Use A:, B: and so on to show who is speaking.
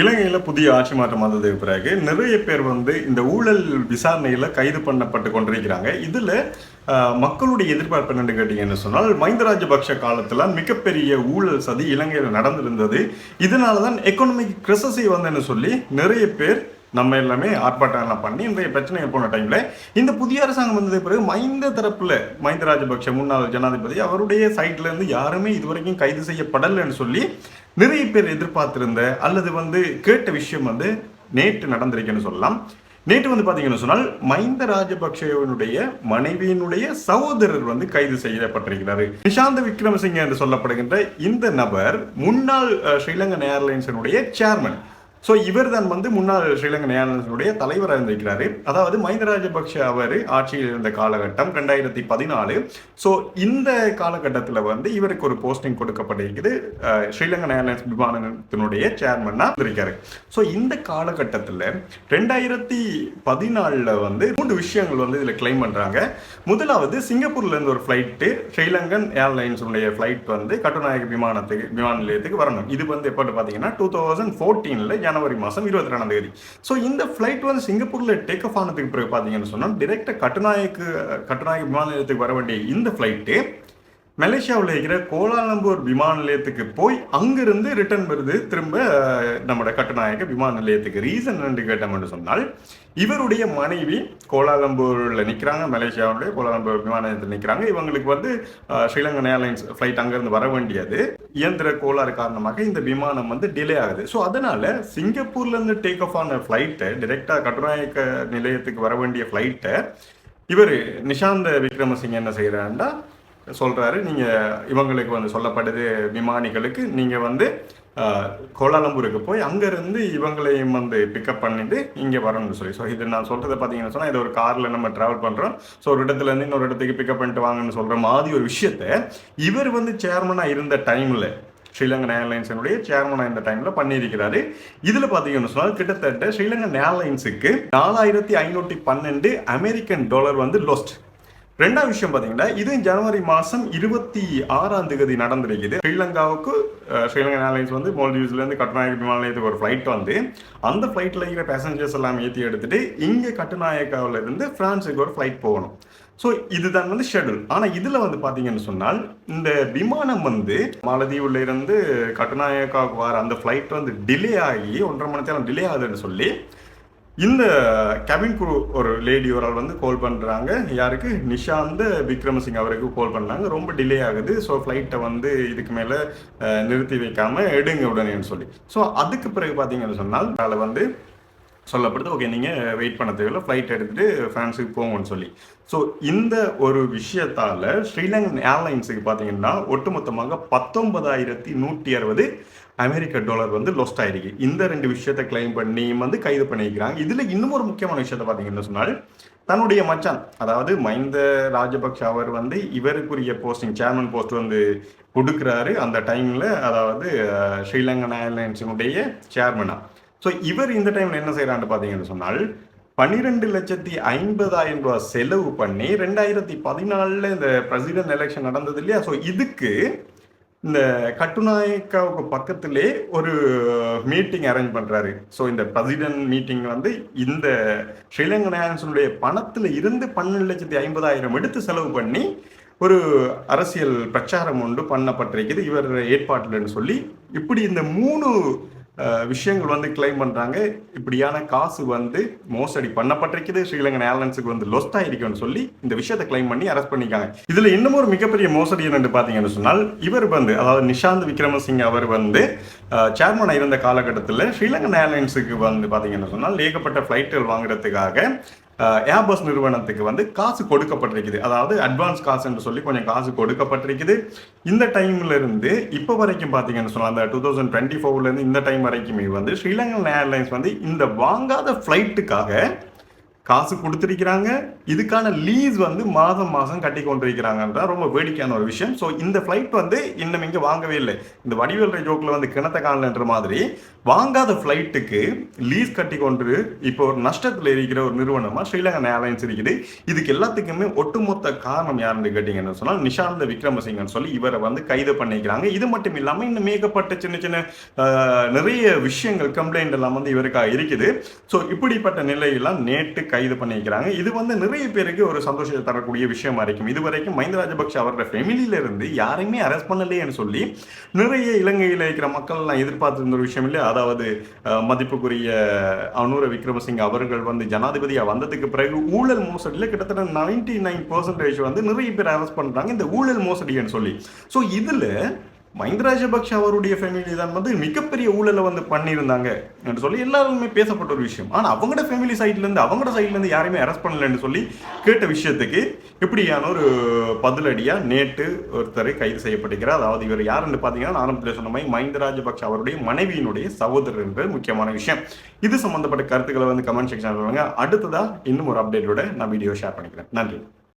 A: இலங்கையில் புதிய ஆட்சி மாற்றம் வந்ததுக்கு பிறகு நிறைய பேர் வந்து இந்த ஊழல் விசாரணையில் கைது பண்ணப்பட்டு கொண்டிருக்கிறாங்க. இதில் மக்களுடைய எதிர்பார்ப்பு என்னன்னு கேட்டிங்கன்னு சொன்னால் மஹிந்த ராஜபக்ஷ காலத்தில் மிகப்பெரிய ஊழல் சதி இலங்கையில் நடந்திருந்தது. இதனால தான் எக்கனாமிக் கிரிசஸை வந்தேன்னு சொல்லி நிறைய பேர் நம்ம எல்லாமே ஆர்ப்பாட்டம்லாம் பண்ணி இன்றைய பிரச்சனை போன டைம்ல இந்த புதிய அரசாங்கம் வந்தது பிறகு மைந்த தரப்புல மைந்த ராஜபக்ஷ முன்னாள் ஜனாதிபதி அவருடைய சைட்ல இருந்து யாருமே இதுவரைக்கும் கைது செய்யப்படலைன்னு சொல்லி நிறைய பேர் எதிர்பார்த்திருந்த அல்லது வந்து கேட்ட விஷயம் வந்து நேற்று நடந்திருக்குன்னு சொல்லலாம். நேற்று வந்து பாத்தீங்கன்னு சொன்னால் மஹிந்த ராஜபக்சேவனுடைய மனைவியினுடைய சகோதரர் வந்து கைது செய்யப்பட்டிருக்கிறாரு. நிஷாந்த விக்ரமசிங்க என்று சொல்லப்படுகின்ற இந்த நபர் முன்னாள் ஸ்ரீலங்கன் ஏர்லைன்ஸினுடைய சேர்மன் ஸோ இவர் தான் வந்து முன்னாள் ஸ்ரீலங்கன் ஏர்லைன்ஸினுடைய தலைவராக இருந்திருக்கிறாரு. அதாவது மஹிந்த ராஜபக்ஷ அவர் ஆட்சியில் இருந்த காலகட்டம் ரெண்டாயிரத்தி பதினாலு. ஸோ இந்த காலகட்டத்தில் வந்து இவருக்கு ஒரு போஸ்டிங் கொடுக்கப்பட்டிருக்குது. ஸ்ரீலங்கா ஸ்ரீலங்கன் ஏர்லைன்ஸ் விமானத்தினுடைய சேர்மனாக இருக்காரு ஸோ இந்த காலகட்டத்தில் ரெண்டாயிரத்தி பதினாலில் வந்து மூன்று விஷயங்கள் வந்து இதில் கிளைம் பண்ணுறாங்க முதலாவது சிங்கப்பூர்லேருந்து ஒரு ஃப்ளைட்டு ஸ்ரீலங்கன் ஏர்லைன்ஸுடைய ஃப்ளைட் வந்து கட்டுநாயக விமானத்துக்கு விமான நிலையத்துக்கு வரணும். இது வந்து எப்போ பார்த்தீங்கன்னா டூ தௌசண்ட் ஃபோர்டீனில் ஜனவரி மாதம் இருபத்தி ரெண்டாம் தேதி. ஸோ இந்த ஃப்ளைட் வந்து சிங்கப்பூரில் டேக் ஆஃப் ஆனதுக்கு பிறகு பார்த்தீங்கன்னு சொன்னால் டிரெக்டாக கட்டுநாயக்கு கட்டுநாயக விமான நிலையத்துக்கு வர வேண்டிய இந்த ஃப்ளைட்டு மலேசியாவில் இருக்கிற கோலாலம்பூர் விமான நிலையத்துக்கு போய் அங்கிருந்து ரிட்டர்ன் வருது. திரும்ப நம்மளோட கட்டுநாயக விமான நிலையத்துக்கு. ரீசன் என்று கேட்டோம்னு சொன்னால் இவருடைய மனைவி கோலாலம்பூரில் நிற்கிறாங்க மலேசியாவுடைய கோலாலம்பூர் விமான நிலையத்தில் நிற்கிறாங்க இவங்களுக்கு வந்து ஸ்ரீலங்கன் ஏர்லைன்ஸ் ஃப்ளைட் அங்கேருந்து வர வேண்டியது. இயந்திர கோளாறு காரணமாக இந்த விமானம் வந்து டிலே ஆகுது. ஸோ அதனால சிங்கப்பூர்லேருந்து டேக் ஆஃப் ஆன ஃப்ளைட்டை டிரெக்டாக கட்டுநாயக்க நிலையத்துக்கு வர வேண்டிய ஃப்ளைட்டை இவர் நிஷாந்த விக்ரமசிங்க என்ன செய்கிறாருன்னா சொல்கிறாரு நீங்கள் இவங்களுக்கு வந்து சொல்லப்படுது விமானிகளுக்கு. நீங்கள் வந்து கோலாலம்பூருக்கு போய் அங்கேருந்து இவங்களையும் வந்து பிக்கப் பண்ணிட்டு இங்கே வரணும்னு சொல்லி. ஸோ இது நான் சொல்கிறது பார்த்தீங்கன்னு சொன்னால் இது ஒரு காரில் நம்ம ட்ராவல் பண்ணுறோம் ஸோ ஒரு இடத்துல இருந்து இன்னொரு இடத்துக்கு பிக்கப் பண்ணிட்டு வாங்கன்னு சொல்கிற மாதிரி ஒரு விஷயத்த இவர் வந்து சேர்மனாக இருந்த டைமில் ஸ்ரீலங்கன் ஏர்லைன்ஸினுடைய சேர்மனாக இந்த டைமில் பண்ணியிருக்கிறாரு. இதில் பார்த்தீங்கன்னு சொன்னால் கிட்டத்தட்ட ஸ்ரீலங்கன் ஏர்லைன்ஸுக்கு நாலாயிரத்தி ஐநூற்றி பன்னெண்டு அமெரிக்கன் டாலர் வந்து லோஸ்ட் ரெண்டாவது விஷயம் பார்த்தீங்கன்னா இது ஜனவரி மாதம் இருபத்தி ஆறாம் தேதி நடந்திருக்குது. ஸ்ரீலங்காவுக்கு ஸ்ரீலங்கா ஸ்ரீலங்கன் ஏர்லைன்ஸ் வந்து மால்டீவ்ஸ்ல இருந்து கட்டுநாயக்க விமான நிலையத்துக்கு ஒரு ஃப்ளைட் வந்து அந்த ஃப்ளைட்டில் இருக்கிற பேசஞ்சர்ஸ் எல்லாம் ஏற்றி எடுத்துட்டு இங்கே கட்டுநாயக்காவில் இருந்து ஃப்ரான்ஸுக்கு ஒரு ஃப்ளைட் போகணும். ஸோ இதுதான் வந்து ஷெடியூல் ஆனால் இதில் வந்து பார்த்தீங்கன்னு சொன்னால் இந்த விமானம் வந்து மாலதீவுல இருந்து கட்டுநாயக்காவுக்கு வர அந்த ஃப்ளைட் வந்து டிலே ஆகி ஒன்றரை மணி நேரம் டிலே ஆகுதுன்னு சொல்லி இந்த கேபின் குரூ ஒரு லேடி ஒரு ஆள் வந்து கால் பண்ணுறாங்க யாருக்கு? நிஷாந்த் விக்ரமசிங் அவருக்கு கால் பண்ணாங்க. ரொம்ப டிலே ஆகுது. ஸோ ஃப்ளைட்டை வந்து இதுக்கு மேலே நிறுத்தி வைக்காமல் எடுங்க உடனேன்னு சொல்லி. ஸோ அதுக்கு பிறகு பார்த்தீங்கன்னு சொன்னால் அதில் வந்து சொல்லப்படுது. ஓகே நீங்கள் வெயிட் பண்ண தேவையில்ல ஃப்ளைட் எடுத்துகிட்டு ஃப்ரான்ஸுக்கு போங்கன்னு சொல்லி. ஸோ இந்த ஒரு விஷயத்தால் ஸ்ரீலங்கன் ஏர்லைன்ஸுக்கு பார்த்தீங்கன்னா ஒட்டுமொத்தமாக பத்தொன்பதாயிரத்தி நூற்றி அறுபது அமெரிக்க டாலர் வந்து லொஸ்ட் ஆயிருக்கு. இந்த ரெண்டு விஷயத்தை கிளைம் பண்ணி வந்து கைது பண்ணியிருக்கிறாங்க இதில் இன்னும் ஒரு முக்கியமான விஷயத்தை பார்த்தீங்கன்னு சொன்னால் தன்னுடைய மச்சான் அதாவது மைந்த ராஜபக்ஷ அவர் வந்து இவருக்குரிய போஸ்டிங் சேர்மன் போஸ்ட் வந்து கொடுக்குறாரு. அந்த டைமில் அதாவது ஸ்ரீலங்கன் ஏர்லைன்ஸினுடைய சேர்மனா ஸோ இவர் இந்த டைம்ல என்ன செய்கிறான்னு பார்த்தீங்கன்னு சொன்னால் பன்னிரெண்டு லட்சத்தி ஐம்பதாயிரம் ரூபாய் செலவு பண்ணி ரெண்டாயிரத்தி பதினாலில் இந்த பிரசிடென்ட் எலெக்ஷன் நடந்தது இல்லையா? ஸோ இதுக்கு இந்த கட்டுநாயக்காவுக்கு பக்கத்திலே ஒரு மீட்டிங் அரேஞ்ச் பண்ணுறாரு ஸோ இந்த பிரசிடென்ட் மீட்டிங் வந்து இந்த ஸ்ரீலங்கன் ஏர்லைன்ஸினுடைய பணத்தில் இருந்து பன்னெண்டு லட்சத்தி ஐம்பதாயிரம் எடுத்து செலவு பண்ணி ஒரு அரசியல் பிரச்சாரம் ஒன்று பண்ணப்பட்டிருக்குது. இவர் ஏற்பாட்டில்னு சொல்லி இப்படி இந்த மூணு விஷயங்கள் வந்து கிளைம் பண்ணுறாங்க இப்படியான காசு வந்து மோசடி பண்ணப்பட்டிருக்குது. ஸ்ரீலங்கன் ஏர்லைன்ஸுக்கு வந்து லொஸ்ட் ஆகிருக்குன்னு சொல்லி இந்த விஷயத்தை கிளைம் பண்ணி அரெஸ்ட் பண்ணிக்காங்க இதில் இன்னும் ஒரு மிகப்பெரிய மோசடி என்னன்னு பார்த்தீங்கன்னு சொன்னால் இவர் வந்து அதாவது நிஷாந்த் விக்ரமசிங் அவர் வந்து சேர்மனாக இருந்த காலகட்டத்தில் ஸ்ரீலங்கன் ஏர்லைன்ஸுக்கு வந்து பார்த்தீங்கன்னு சொன்னால் ஏகப்பட்ட ஃப்ளைட்டுகள் வாங்குறதுக்காக ஏர்பஸ் நிறுவனத்துக்கு வந்து காசு கொடுக்கப்பட்டிருக்குது. அதாவது அட்வான்ஸ் காசு என்று சொல்லி கொஞ்சம் காசு கொடுக்கப்பட்டிருக்குது. இந்த டைம்ல இருந்து இப்போ வரைக்கும் பார்த்தீங்கன்னு சொன்னால் அந்த டூ தௌசண்ட் டுவெண்ட்டி ஃபோர்லேருந்து இந்த டைம் வரைக்குமே வந்து ஸ்ரீலங்கன் ஏர்லைன்ஸ் வந்து இந்த வாங்காத ஃப்ளைட்டுக்காக காசு கொடுத்துருக்கிறாங்க. இதுக்கான லீஸ் வந்து மாதம் மாதம் கட்டி கொண்டிருக்கிறாங்கன்ற ரொம்ப வேடிக்கையான ஒரு விஷயம். ஸோ இந்த ஃப்ளைட் வந்து இன்னும் இங்கே வாங்கவே இல்லை. இந்த வடிவேல் ஜோக்கில் வந்து கிணத்த காணலன்ற மாதிரி வாங்காத ஃப்ளைட்டுக்கு லீஸ் கட்டி கொண்டு இப்போ ஒரு நஷ்டத்தில் இருக்கிற ஒரு நிறுவனமாக ஸ்ரீலங்கன் ஏர்லைன்ஸ் இருக்குது. இதுக்கு எல்லாத்துக்குமே ஒட்டுமொத்த காரணம் யாருன்னு கேட்டிங்கன்னு சொன்னால் நிஷாந்த விக்ரமசிங்கன்னு சொல்லி இவரை வந்து கைது பண்ணிக்கிறாங்க. இது மட்டும் இல்லாமல் இன்னும் மேகப்பட்ட சின்ன சின்ன நிறைய விஷயங்கள் கம்ப்ளைண்ட் எல்லாம் வந்து இவருக்காக இருக்குது. ஸோ இப்படிப்பட்ட நிலையெல்லாம் நேற்று கைது பண்ணிக்கிறாங்க இது வந்து நிறைய பேருக்கு ஒரு சந்தோஷத்தை தரக்கூடிய விஷயமா இருக்கும் இதுவரைக்கும் மஹிந்த ராஜபக்ஷ அவரோட ஃபெமிலியில இருந்து யாரையுமே அரெஸ்ட் பண்ணலையேன்னு சொல்லி நிறைய இலங்கையில் இருக்கிற மக்கள் நான் எதிர்பார்த்திருந்த ஒரு விஷயம் இல்லையா? அதாவது மதிப்புக்குரிய அனுர விக்ரமசிங்க அவர்கள் வந்து ஜனாதிபதியாக வந்ததுக்கு பிறகு ஊழல் மோசடியில் கிட்டத்தட்ட நைன்டி நைன் பர்சன்டேஜ் வந்து நிறைய பேர் அரெஸ்ட் பண்ணுறாங்க இந்த ஊழல் மோசடின்னு சொல்லி. ஸோ இதில் மஹிந்த ராஜபக்ஷ அவருடைய ஃபேமிலி தான் வந்து மிகப்பெரிய ஊழலை வந்து பண்ணியிருந்தாங்க என்று சொல்லி எல்லாருமே பேசப்பட்ட ஒரு விஷயம். ஆனால் அவங்களோட ஃபேமிலி சைட்லேருந்து அவங்களோட சைட்லேருந்து யாரையுமே அரெஸ்ட் பண்ணலன்னு சொல்லி கேட்ட விஷயத்துக்கு இப்படியான ஒரு பதிலடியாக நேற்று ஒருத்தர் கைது செய்யப்பட்டிருக்கிறார். அதாவது இவர் யாருன்னு பார்த்தீங்கன்னா ஆரம்பத்தில் சொன்ன மாதிரி மஹிந்த ராஜபக்ஷ அவருடைய மனைவியினுடைய சகோதரர் என்பது முக்கியமான விஷயம். இது சம்பந்தப்பட்ட கருத்துக்களை வந்து கமெண்ட் செக்ஷன் சொல்லுவாங்க அடுத்ததாக இன்னும் ஒரு அப்டேட்டோட நான் வீடியோ ஷேர் பண்ணிக்கிறேன். நன்றி.